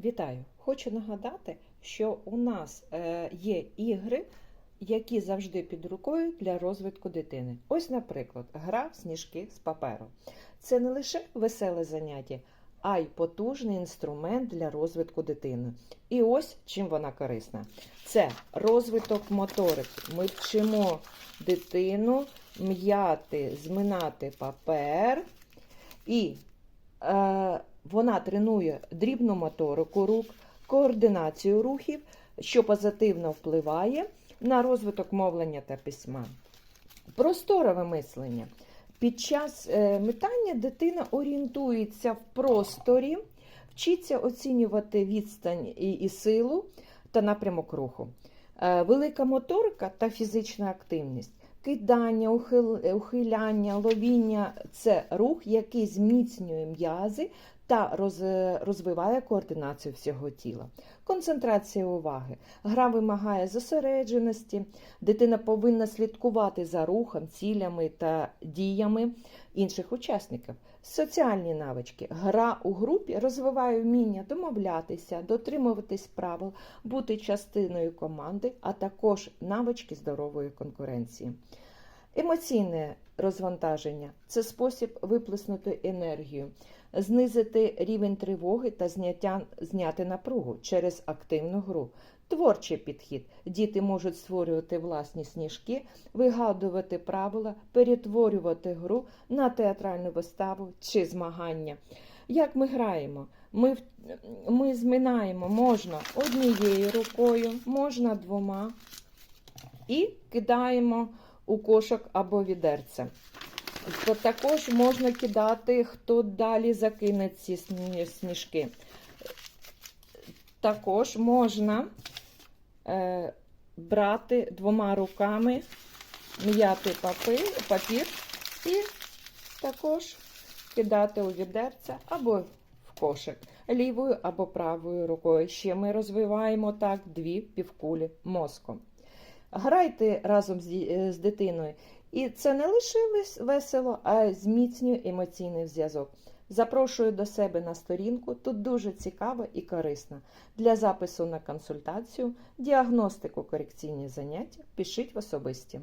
Вітаю! Хочу нагадати, що у нас е, є ігри, які завжди під рукою для розвитку дитини. Ось, наприклад, гра в сніжки з паперу. Це не лише веселе заняття, а й потужний інструмент для розвитку дитини. І ось чим вона корисна. Це розвиток моторики. Ми вчимо дитину м'яти, зминати папер і е, вона тренує дрібну моторику рук, координацію рухів, що позитивно впливає на розвиток мовлення та письма. Просторове мислення. Під час е, метання дитина орієнтується в просторі, вчиться оцінювати відстань і, силу та напрямок руху. Е, велика моторика та фізична активність. Кидання, ухил- ухиляння, ловіння це рух, який зміцнює м'язи та роз- розвиває координацію всього тіла. Концентрація уваги. Гра вимагає зосередженості. Дитина повинна слідкувати за рухом, цілями та діями інших учасників. Соціальні навички. Гра у групі розвиває вміння домовлятися, дотримуватись правил, бути частиною команди, а також навички здорової конкуренції. Емоційне розвантаження це спосіб виплеснути енергію, знизити рівень тривоги та зняття, зняти напругу через активну гру. Творчий підхід. Діти можуть створювати власні сніжки, вигадувати правила, перетворювати гру на театральну виставу чи змагання. Як ми граємо? Ми, ми зминаємо можна однією рукою, можна двома і кидаємо у кошик або відерце. То також можна кидати, хто далі закине ці сніжки. Також можна е, брати двома руками, м'яти папір, папір і також кидати у відерце або в кошик лівою або правою рукою. Ще ми розвиваємо так дві півкулі мозку. Грайте разом з, е, з дитиною. І це не лише весело, а зміцнює емоційний зв'язок. Запрошую до себе на сторінку. Тут дуже цікаво і корисно. Для запису на консультацію, діагностику корекційні заняття пишіть в особисті.